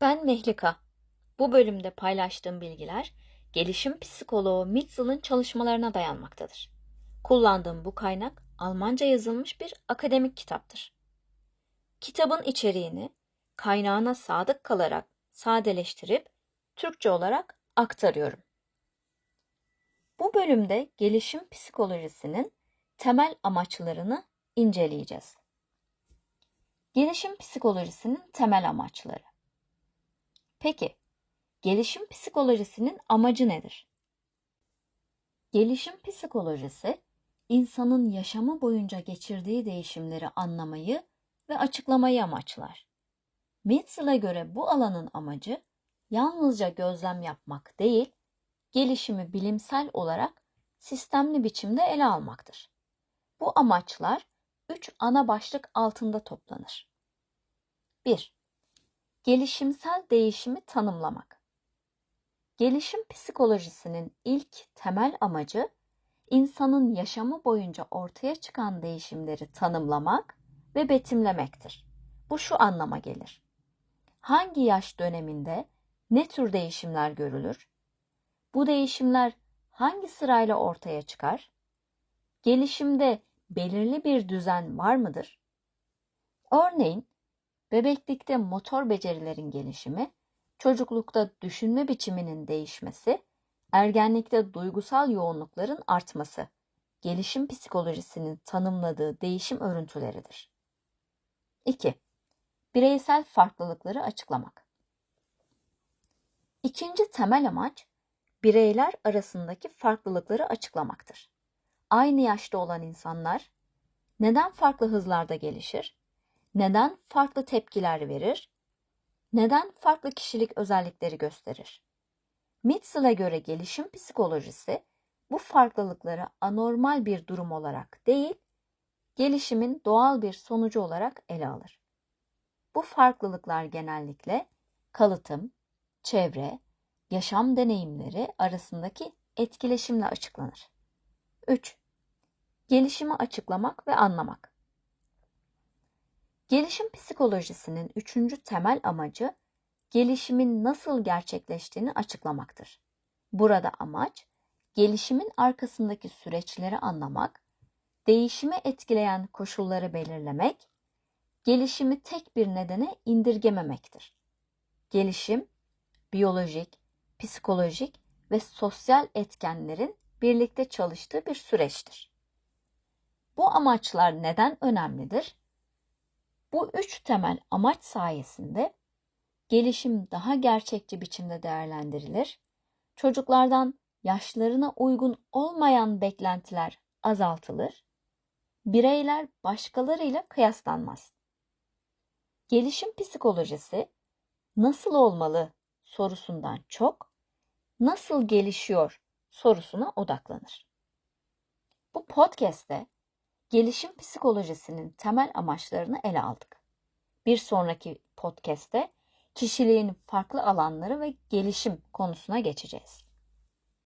Ben Mehlika. Bu bölümde paylaştığım bilgiler gelişim psikoloğu Mitchell'ın çalışmalarına dayanmaktadır. Kullandığım bu kaynak Almanca yazılmış bir akademik kitaptır. Kitabın içeriğini kaynağına sadık kalarak sadeleştirip Türkçe olarak aktarıyorum. Bu bölümde gelişim psikolojisinin temel amaçlarını inceleyeceğiz. Gelişim psikolojisinin temel amaçları. Peki, gelişim psikolojisinin amacı nedir? Gelişim psikolojisi, insanın yaşamı boyunca geçirdiği değişimleri anlamayı ve açıklamayı amaçlar. Mitchell'a göre bu alanın amacı yalnızca gözlem yapmak değil, gelişimi bilimsel olarak sistemli biçimde ele almaktır. Bu amaçlar üç ana başlık altında toplanır. 1. Gelişimsel değişimi tanımlamak. Gelişim psikolojisinin ilk temel amacı insanın yaşamı boyunca ortaya çıkan değişimleri tanımlamak ve betimlemektir. Bu şu anlama gelir. Hangi yaş döneminde ne tür değişimler görülür? Bu değişimler hangi sırayla ortaya çıkar? Gelişimde belirli bir düzen var mıdır? Örneğin bebeklikte motor becerilerin gelişimi, çocuklukta düşünme biçiminin değişmesi, ergenlikte duygusal yoğunlukların artması, gelişim psikolojisinin tanımladığı değişim örüntüleridir. 2. Bireysel farklılıkları açıklamak. İkinci temel amaç, bireyler arasındaki farklılıkları açıklamaktır. Aynı yaşta olan insanlar neden farklı hızlarda gelişir? Neden farklı tepkiler verir? Neden farklı kişilik özellikleri gösterir? Mitchell'e göre gelişim psikolojisi bu farklılıkları anormal bir durum olarak değil, gelişimin doğal bir sonucu olarak ele alır. Bu farklılıklar genellikle kalıtım, çevre, yaşam deneyimleri arasındaki etkileşimle açıklanır. 3. Gelişimi açıklamak ve anlamak. Gelişim psikolojisinin üçüncü temel amacı gelişimin nasıl gerçekleştiğini açıklamaktır. Burada amaç gelişimin arkasındaki süreçleri anlamak, değişimi etkileyen koşulları belirlemek, gelişimi tek bir nedene indirgememektir. Gelişim, biyolojik, psikolojik ve sosyal etkenlerin birlikte çalıştığı bir süreçtir. Bu amaçlar neden önemlidir? Bu üç temel amaç sayesinde gelişim daha gerçekçi biçimde değerlendirilir, çocuklardan yaşlarına uygun olmayan beklentiler azaltılır, bireyler başkalarıyla kıyaslanmaz. Gelişim psikolojisi nasıl olmalı sorusundan çok nasıl gelişiyor sorusuna odaklanır. Bu podcast'te gelişim psikolojisinin temel amaçlarını ele aldık. Bir sonraki podcast'te kişiliğin farklı alanları ve gelişim konusuna geçeceğiz.